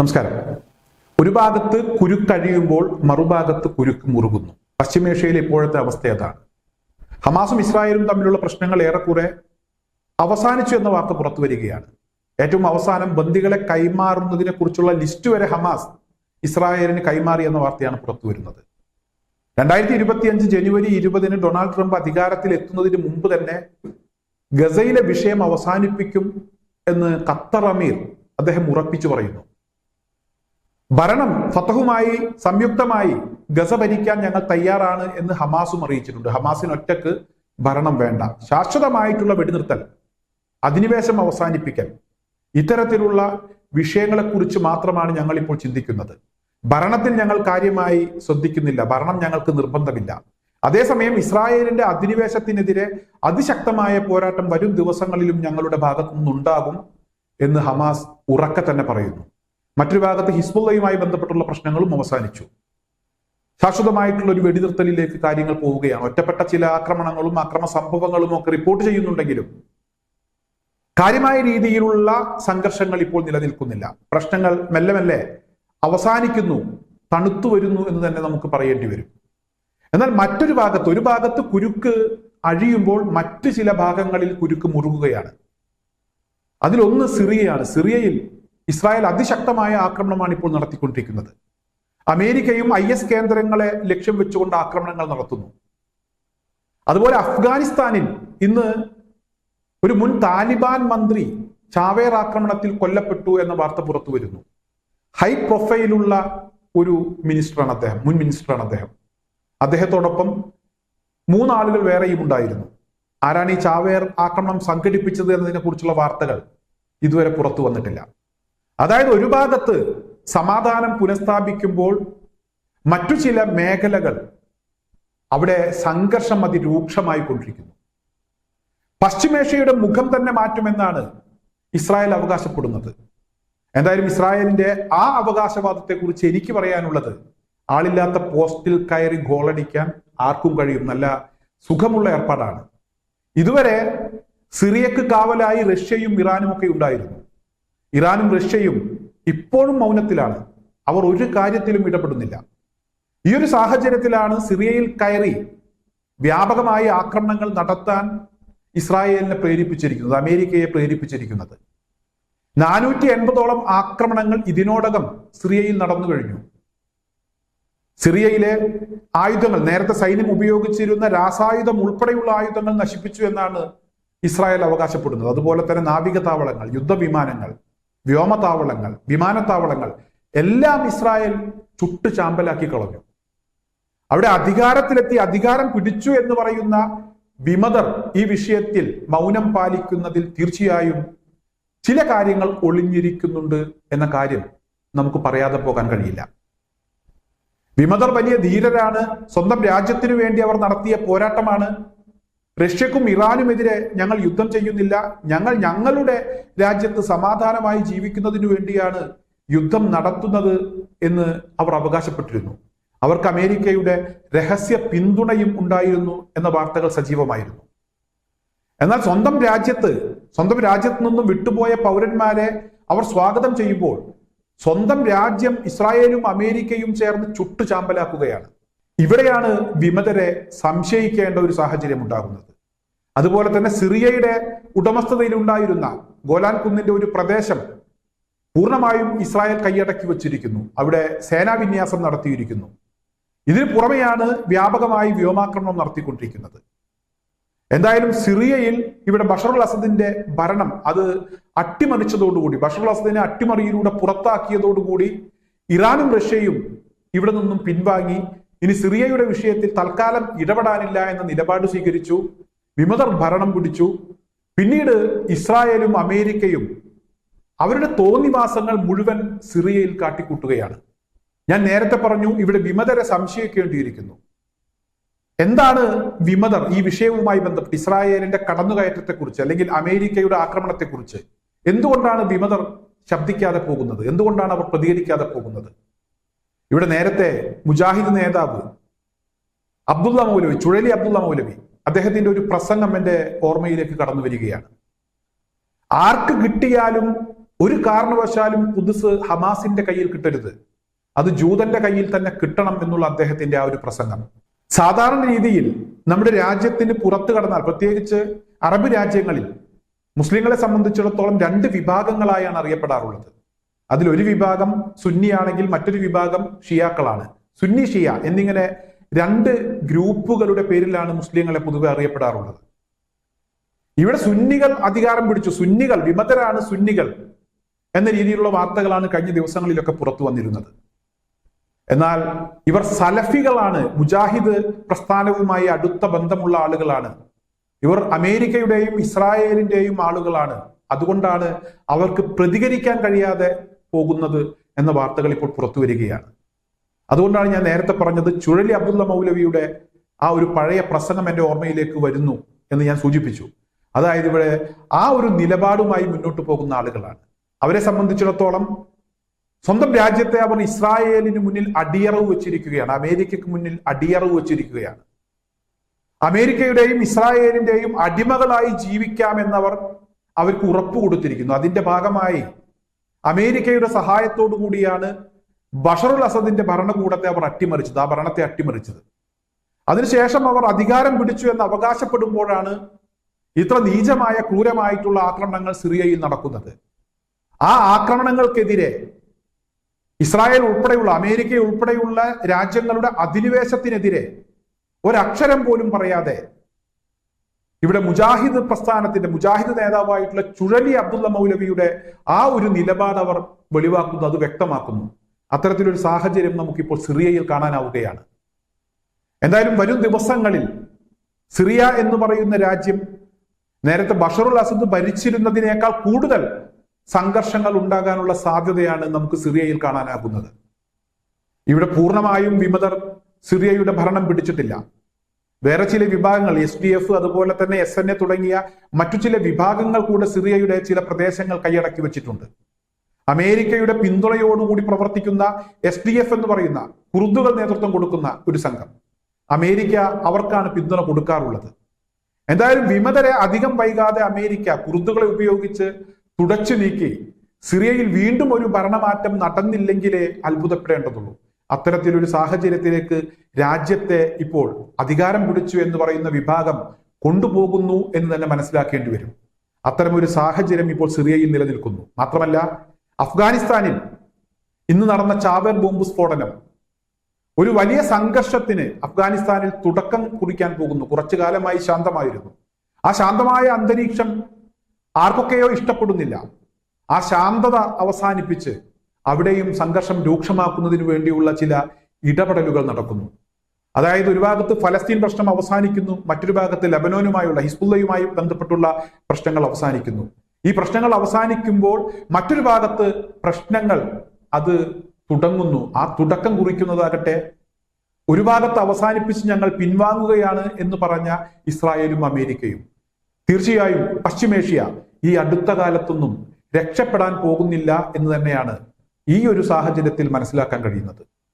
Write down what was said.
നമസ്കാരം. ഒരു ഭാഗത്ത് കുരുക്കഴിയുമ്പോൾ മറുഭാഗത്ത് കുരുക്ക് മുറുകുന്നു. പശ്ചിമേഷ്യയിലെ ഇപ്പോഴത്തെ അവസ്ഥ അതാണ്. ഹമാസും ഇസ്രായേലും തമ്മിലുള്ള പ്രശ്നങ്ങൾ ഏറെക്കുറെ അവസാനിച്ചു എന്ന വാർത്ത പുറത്തു വരികയാണ്. ഏറ്റവും അവസാനം ബന്ദികളെ കൈമാറുന്നതിനെ കുറിച്ചുള്ള ലിസ്റ്റ് വരെ ഹമാസ് ഇസ്രായേലിന് കൈമാറി എന്ന വാർത്തയാണ് പുറത്തു വരുന്നത്. രണ്ടായിരത്തി ഇരുപത്തിയഞ്ച് ജനുവരി ഇരുപതിന് ഡൊണാൾഡ് ട്രംപ് അധികാരത്തിൽ എത്തുന്നതിന് മുമ്പ് തന്നെ ഗസയിലെ വിഷയം അവസാനിപ്പിക്കും എന്ന് ഖത്തർ അമീർ അദ്ദേഹം ഉറപ്പിച്ചു പറയുന്നു. ഭരണം ഫത്തഹുമായി സംയുക്തമായി ഗസ ഭരിക്കാൻ ഞങ്ങൾ തയ്യാറാണ് എന്ന് ഹമാസും അറിയിച്ചിട്ടുണ്ട്. ഹമാസിന് ഒറ്റയ്ക്ക് ഭരണം വേണ്ട. ശാശ്വതമായിട്ടുള്ള വെടിനിർത്തൽ അധിനിവേശം അവസാനിപ്പിക്കൽ ഇത്തരത്തിലുള്ള വിഷയങ്ങളെക്കുറിച്ച് മാത്രമാണ് ഞങ്ങൾ ഇപ്പോൾ ചിന്തിക്കുന്നത്. ഭരണത്തിൽ ഞങ്ങൾ കാര്യമായി ശ്രദ്ധിക്കുന്നില്ല. ഭരണം ഞങ്ങൾക്ക് നിർബന്ധമില്ല. അതേസമയം ഇസ്രായേലിന്റെ അധിനിവേശത്തിനെതിരെ അതിശക്തമായ പോരാട്ടം വരും ദിവസങ്ങളിലും ഞങ്ങളുടെ ഭാഗത്തു നിന്നുണ്ടാകും എന്ന് ഹമാസ് ഉറക്കെ തന്നെ പറയുന്നു. മറ്റൊരു ഭാഗത്ത് ഹിസ്ബുള്ളയുമായി ബന്ധപ്പെട്ടുള്ള പ്രശ്നങ്ങളും അവസാനിച്ചു. ശാശ്വതമായിട്ടുള്ള ഒരു വെടിനിർത്തലിലേക്ക് കാര്യങ്ങൾ പോവുകയാണ്. ഒറ്റപ്പെട്ട ചില ആക്രമണങ്ങളും അക്രമ സംഭവങ്ങളും ഒക്കെ റിപ്പോർട്ട് ചെയ്യുന്നുണ്ടെങ്കിലും കാര്യമായ രീതിയിലുള്ള സംഘർഷങ്ങൾ ഇപ്പോൾ നിലനിൽക്കുന്നില്ല. പ്രശ്നങ്ങൾ മെല്ലെ മെല്ലെ അവസാനിക്കുന്നു തണുത്തു വരുന്നു എന്ന് തന്നെ നമുക്ക് പറയേണ്ടി വരും. എന്നാൽ മറ്റൊരു ഭാഗത്ത് ഒരു ഭാഗത്ത് കുരുക്ക് അഴിയുമ്പോൾ മറ്റു ചില ഭാഗങ്ങളിൽ കുരുക്ക് മുറുകുകയാണ്. അതിലൊന്ന് സിറിയയാണ്. സിറിയയിൽ ഇസ്രായേൽ അതിശക്തമായ ആക്രമണമാണ് ഇപ്പോൾ നടത്തിക്കൊണ്ടിരിക്കുന്നത്. അമേരിക്കയും ഐ എസ് കേന്ദ്രങ്ങളെ ലക്ഷ്യം വെച്ചുകൊണ്ട് ആക്രമണങ്ങൾ നടത്തുന്നു. അതുപോലെ അഫ്ഗാനിസ്ഥാനിൽ ഇന്ന് ഒരു മുൻ താലിബാൻ മന്ത്രി ചാവേർ ആക്രമണത്തിൽ കൊല്ലപ്പെട്ടു എന്ന വാർത്ത പുറത്തു വരുന്നു. ഹൈ പ്രൊഫൈലുള്ള ഒരു മിനിസ്റ്ററാണ് അദ്ദേഹം മുൻ മിനിസ്റ്ററാണ് അദ്ദേഹം. അദ്ദേഹത്തോടൊപ്പം മൂന്നാളുകൾ വേറെയും ഉണ്ടായിരുന്നു. ആരാണ് ഈ ചാവേർ ആക്രമണം സംഘടിപ്പിച്ചത് എന്നതിനെ കുറിച്ചുള്ള വാർത്തകൾ ഇതുവരെ പുറത്തു വന്നിട്ടില്ല. അതായത് ഒരു ഭാഗത്ത് സമാധാനം പുനഃസ്ഥാപിക്കുമ്പോൾ മറ്റു ചില മേഖലകൾ അവിടെ സംഘർഷം അതിരൂക്ഷമായി കൊണ്ടിരിക്കുന്നു. പശ്ചിമേഷ്യയുടെ മുഖം തന്നെ മാറ്റുമെന്നാണ് ഇസ്രായേൽ അവകാശപ്പെടുന്നത്. എന്തായാലും ഇസ്രായേലിന്റെ ആ അവകാശവാദത്തെക്കുറിച്ച് എനിക്ക് പറയാനുള്ളത് ആളില്ലാത്ത പോസ്റ്റിൽ കയറി ഗോളടിക്കാൻ ആർക്കും കഴിയും. നല്ല സുഖമുള്ള ഏർപ്പാടാണ്. ഇതുവരെ സിറിയക്ക് കാവലായി റഷ്യയും ഇറാനും ഒക്കെ ഉണ്ടായിരുന്നു. ഇറാനും റഷ്യയും ഇപ്പോഴും മൗനത്തിലാണ്. അവർ ഒരു കാര്യത്തിലും ഇടപെടുന്നില്ല. ഈ ഒരു സാഹചര്യത്തിലാണ് സിറിയയിൽ കയറി വ്യാപകമായ ആക്രമണങ്ങൾ നടത്താൻ ഇസ്രായേലിനെ പ്രേരിപ്പിച്ചിരിക്കുന്നത് അമേരിക്കയെ പ്രേരിപ്പിച്ചിരിക്കുന്നത്. നാനൂറ്റി എൺപതോളം ആക്രമണങ്ങൾ ഇതിനോടകം സിറിയയിൽ നടന്നു കഴിഞ്ഞു. സിറിയയിലെ ആയുധങ്ങൾ നേരത്തെ സൈന്യം ഉപയോഗിച്ചിരുന്ന രാസായുധം ഉൾപ്പെടെയുള്ള ആയുധങ്ങൾ നശിപ്പിച്ചു എന്നാണ് ഇസ്രായേൽ അവകാശപ്പെടുന്നത്. അതുപോലെ തന്നെ നാവിക താവളങ്ങൾ യുദ്ധവിമാനങ്ങൾ വ്യോമതാവളങ്ങൾ വിമാനത്താവളങ്ങൾ എല്ലാം ഇസ്രായേൽ ചുട്ടു ചാമ്പലാക്കി കളഞ്ഞു. അവിടെ അധികാരത്തിലെത്തി അധികാരം പിടിച്ചു എന്ന് പറയുന്ന വിമതർ ഈ വിഷയത്തിൽ മൗനം പാലിക്കുന്നതിൽ തീർച്ചയായും ചില കാര്യങ്ങൾ ഒളിഞ്ഞിരിക്കുന്നുണ്ട് എന്ന കാര്യം നമുക്ക് പറയാതെ പോകാൻ കഴിയില്ല. വിമതർ വലിയ ധീരരാണ്. സ്വന്തം രാജ്യത്തിനു വേണ്ടി അവർ നടത്തിയ പോരാട്ടമാണ് റഷ്യക്കും ഇറാനുമെതിരെ ഞങ്ങൾ യുദ്ധം ചെയ്യുന്നില്ല. ഞങ്ങൾ ഞങ്ങളുടെ രാജ്യത്ത് സമാധാനമായി ജീവിക്കുന്നതിനു വേണ്ടിയാണ് യുദ്ധം നടത്തുന്നത് എന്ന് അവർ അവകാശപ്പെട്ടിരുന്നു. അവർക്ക് അമേരിക്കയുടെ രഹസ്യ പിന്തുണയും ഉണ്ടായിരുന്നു എന്ന വാർത്തകൾ സജീവമായിരുന്നു. എന്നാൽ സ്വന്തം രാജ്യത്ത് സ്വന്തം രാജ്യത്ത് നിന്നും വിട്ടുപോയ പൗരന്മാരെ അവർ സ്വാഗതം ചെയ്യുമ്പോൾ സ്വന്തം രാജ്യം ഇസ്രായേലും അമേരിക്കയും ചേർന്ന് ചുട്ടു ചാമ്പലാക്കുകയാണ്. ഇവിടെയാണ് വിമതരെ സംശയിക്കേണ്ട ഒരു സാഹചര്യം ഉണ്ടാകുന്നത്. അതുപോലെ തന്നെ സിറിയയുടെ ഉടമസ്ഥതയിൽ ഉണ്ടായിരുന്ന ഗോലാൻ കുന്നിന്റെ ഒരു പ്രദേശം പൂർണമായും ഇസ്രായേൽ കൈയടക്കി വച്ചിരിക്കുന്നു. അവിടെ സേനാവിന്യാസം നടത്തിയിരിക്കുന്നു. ഇതിനു പുറമെയാണ് വ്യാപകമായി വ്യോമാക്രമണം നടത്തിക്കൊണ്ടിരിക്കുന്നത്. എന്തായാലും സിറിയയിൽ ഇവിടെ ബഷറുൽ അസദിന്റെ ഭരണം അത് അട്ടിമറിച്ചതോടുകൂടി ബഷറുൽ അസദിനെ അട്ടിമറിയിലൂടെ പുറത്താക്കിയതോടുകൂടി ഇറാനും റഷ്യയും ഇവിടെ നിന്നും പിൻവാങ്ങി ഇനി സിറിയയുടെ വിഷയത്തിൽ തൽക്കാലം ഇടപെടാനില്ല എന്ന നിലപാട് സ്വീകരിച്ചു. വിമതർ ഭരണം പിടിച്ചു. പിന്നീട് ഇസ്രായേലും അമേരിക്കയും അവരുടെ തോന്നിവാസങ്ങൾ മുഴുവൻ സിറിയയിൽ കാട്ടിക്കൂട്ടുകയാണ്. ഞാൻ നേരത്തെ പറഞ്ഞു ഇവിടെ വിമതരെ സംശയിക്കേണ്ടിയിരിക്കുന്നു. എന്താണ് വിമതർ ഈ വിഷയവുമായി ബന്ധപ്പെട്ട് ഇസ്രായേലിന്റെ കടന്നുകയറ്റത്തെക്കുറിച്ച് അല്ലെങ്കിൽ അമേരിക്കയുടെ ആക്രമണത്തെക്കുറിച്ച്? എന്തുകൊണ്ടാണ് വിമതർ ശബ്ദിക്കാതെ പോകുന്നത്? എന്തുകൊണ്ടാണ് അവർ പ്രതികരിക്കാതെ പോകുന്നത്? ഇവിടെ നേരത്തെ മുജാഹിദ് നേതാവ് അബ്ദുള്ള മൗലവി ചുഴലി അബ്ദുള്ള മൗലവി അദ്ദേഹത്തിന്റെ ഒരു പ്രസംഗം എന്റെ ഓർമ്മയിലേക്ക് കടന്നു വരികയാണ്. ആർക്ക് കിട്ടിയാലും ഒരു കാരണവശാലും കുതിസ് ഹമാസിന്റെ കയ്യിൽ കിട്ടരുത്. അത് ജൂതന്റെ കയ്യിൽ തന്നെ കിട്ടണം എന്നുള്ള അദ്ദേഹത്തിന്റെ ആ ഒരു പ്രസംഗം. സാധാരണ രീതിയിൽ നമ്മുടെ രാജ്യത്തിന് പുറത്തു കടന്നാൽ പ്രത്യേകിച്ച് അറബ് രാജ്യങ്ങളിൽ മുസ്ലിങ്ങളെ സംബന്ധിച്ചിടത്തോളം രണ്ട് വിഭാഗങ്ങളായാണ് അറിയപ്പെടാറുള്ളത്. അതിൽ ഒരു വിഭാഗം സുന്നിയാണെങ്കിൽ മറ്റൊരു വിഭാഗം ഷിയാക്കളാണ്. സുന്നി ഷിയ എന്നിങ്ങനെ രണ്ട് ഗ്രൂപ്പുകളുടെ പേരിലാണ് മുസ്ലിങ്ങളെ പൊതുവെ അറിയപ്പെടാറുള്ളത്. ഇവിടെ സുന്നികൾ അധികാരം പിടിച്ചു. സുന്നികൾ വിമതരാണ് സുന്നികൾ എന്ന രീതിയിലുള്ള വാർത്തകളാണ് കഴിഞ്ഞ ദിവസങ്ങളിലൊക്കെ പുറത്തു വന്നിരുന്നത്. എന്നാൽ ഇവർ സലഫികളാണ് മുജാഹിദ് പ്രസ്ഥാനവുമായി അടുത്ത ബന്ധമുള്ള ആളുകളാണ്. ഇവർ അമേരിക്കയുടെയും ഇസ്രായേലിന്റെയും ആളുകളാണ്. അതുകൊണ്ടാണ് അവർക്ക് പ്രതികരിക്കാൻ കഴിയാതെ പോകുന്നത് എന്ന വാർത്തകൾ ഇപ്പോൾ പുറത്തു വരികയാണ്. അതുകൊണ്ടാണ് ഞാൻ നേരത്തെ പറഞ്ഞത് ചുഴലി അബ്ദുള്ള മൗലവിയുടെ ആ ഒരു പഴയ പ്രസംഗം എന്റെ ഓർമ്മയിലേക്ക് വരുന്നു എന്ന് ഞാൻ സൂചിപ്പിച്ചു. അതായത് ഇവിടെ ആ ഒരു നിലപാടുമായി മുന്നോട്ട് പോകുന്ന ആളുകളാണ്. അവരെ സംബന്ധിച്ചിടത്തോളം സ്വന്തം രാജ്യത്തെ അവർ ഇസ്രായേലിന് മുന്നിൽ അടിയറവ് വെച്ചിരിക്കുകയാണ്. അമേരിക്കക്ക് മുന്നിൽ അടിയറവ് വെച്ചിരിക്കുകയാണ്. അമേരിക്കയുടെയും ഇസ്രായേലിന്റെയും അടിമകളായി ജീവിക്കാമെന്നവർ അവർക്ക് ഉറപ്പ് കൊടുത്തിരിക്കുന്നു. അതിന്റെ ഭാഗമായി അമേരിക്കയുടെ സഹായത്തോടു കൂടിയാണ് ബഷറുൽ അസദിന്റെ ഭരണകൂടത്തെ അവർ അട്ടിമറിച്ചത് ആ ഭരണത്തെ അട്ടിമറിച്ചത്. അതിനുശേഷം അവർ അധികാരം പിടിച്ചു എന്ന് അവകാശപ്പെടുമ്പോഴാണ് ഇത്ര നീചമായ ക്രൂരമായിട്ടുള്ള ആക്രമണങ്ങൾ സിറിയയിൽ നടക്കുന്നത്. ആ ആക്രമണങ്ങൾക്കെതിരെ ഇസ്രായേൽ ഉൾപ്പെടെയുള്ള അമേരിക്ക ഉൾപ്പെടെയുള്ള രാജ്യങ്ങളുടെ അധിനിവേശത്തിനെതിരെ ഒരക്ഷരം പോലും പറയാതെ ഇവിടെ മുജാഹിദ് പ്രസ്ഥാനത്തിന്റെ മുജാഹിദ് നേതാവായിട്ടുള്ള ചുഴലി അബ്ദുള്ള മൗലവിയുടെ ആ ഒരു നിലപാട് അവർ വെളിവാക്കുന്നു അത് വ്യക്തമാക്കുന്നു. അത്തരത്തിലൊരു സാഹചര്യം നമുക്കിപ്പോൾ സിറിയയിൽ കാണാനാവുകയാണ്. എന്തായാലും വരും ദിവസങ്ങളിൽ സിറിയ എന്ന് പറയുന്ന രാജ്യം നേരത്തെ ബഷറുൽ അസദ് ഭരിച്ചിരുന്നതിനേക്കാൾ കൂടുതൽ സംഘർഷങ്ങൾ ഉണ്ടാകാനുള്ള സാധ്യതയാണ് നമുക്ക് സിറിയയിൽ കാണാനാകുന്നത്. ഇവിടെ പൂർണമായും വിമതർ സിറിയയുടെ ഭരണം പിടിച്ചിട്ടില്ല. വേറെ ചില വിഭാഗങ്ങൾ എസ് ഡി എഫ് അതുപോലെ തന്നെ എസ് എൻ എ തുടങ്ങിയ മറ്റു ചില വിഭാഗങ്ങൾ കൂടെ സിറിയയുടെ ചില പ്രദേശങ്ങൾ കൈയടക്കി വെച്ചിട്ടുണ്ട്. അമേരിക്കയുടെ പിന്തുണയോടുകൂടി പ്രവർത്തിക്കുന്ന എസ് ഡി എഫ് എന്ന് പറയുന്ന കുർദുകൾ നേതൃത്വം കൊടുക്കുന്ന ഒരു സംഘം. അമേരിക്ക അവർക്കാണ് പിന്തുണ കൊടുക്കാറുള്ളത്. എന്തായാലും വിമതരെ അധികം വൈകാതെ അമേരിക്ക കുർദുകളെ ഉപയോഗിച്ച് തുടച്ചു നീക്കി സിറിയയിൽ വീണ്ടും ഒരു ഭരണമാറ്റം നടന്നില്ലെങ്കിലേ അത്ഭുതപ്പെടേണ്ടതുള്ളൂ. അത്തരത്തിലൊരു സാഹചര്യത്തിലേക്ക് രാജ്യത്തെ ഇപ്പോൾ അധികാരം പിടിച്ചു എന്ന് പറയുന്ന വിഭാഗം കൊണ്ടുപോകുന്നു എന്ന് തന്നെ മനസ്സിലാക്കേണ്ടി വരും. അത്തരമൊരു സാഹചര്യം ഇപ്പോൾ സിറിയയിൽ നിലനിൽക്കുന്നു. മാത്രമല്ല അഫ്ഗാനിസ്ഥാനിൽ ഇന്ന് നടന്ന ചാവേർ ബോംബ് സ്ഫോടനം ഒരു വലിയ സംഘർഷത്തിന് അഫ്ഗാനിസ്ഥാനിൽ തുടക്കം കുറിക്കാൻ പോകുന്നു. കുറച്ചു കാലമായി ശാന്തമായിരുന്നു. ആ ശാന്തമായ അന്തരീക്ഷം ആർക്കൊക്കെയോ ഇഷ്ടപ്പെടുന്നില്ല. ആ ശാന്തത അവസാനിപ്പിച്ച് അവിടെയും സംഘർഷം രൂക്ഷമാക്കുന്നതിന് വേണ്ടിയുള്ള ചില ഇടപെടലുകൾ നടക്കുന്നു. അതായത് ഒരു ഭാഗത്ത് ഫലസ്തീൻ പ്രശ്നം അവസാനിക്കുന്നു മറ്റൊരു ഭാഗത്ത് ലബനോനുമായുള്ള ഹിസ്ബുല്ലയുമായി ബന്ധപ്പെട്ടുള്ള പ്രശ്നങ്ങൾ അവസാനിക്കുന്നു. ഈ പ്രശ്നങ്ങൾ അവസാനിക്കുമ്പോൾ മറ്റൊരു ഭാഗത്ത് പ്രശ്നങ്ങൾ അത് തുടങ്ങുന്നു. ആ തുടക്കം കുറിക്കുന്നതാകട്ടെ ഒരു ഭാഗത്ത് അവസാനിപ്പിച്ച് ഞങ്ങൾ പിൻവാങ്ങുകയാണ് എന്ന് പറഞ്ഞ ഇസ്രായേലും അമേരിക്കയും തീർച്ചയായും പശ്ചിമേഷ്യ ഈ അടുത്ത കാലത്തൊന്നും രക്ഷപ്പെടാൻ പോകുന്നില്ല എന്ന് തന്നെയാണ് ഈ ഒരു സാഹചര്യത്തിൽ മനസ്സിലാക്കാൻ കഴിയുന്നത്.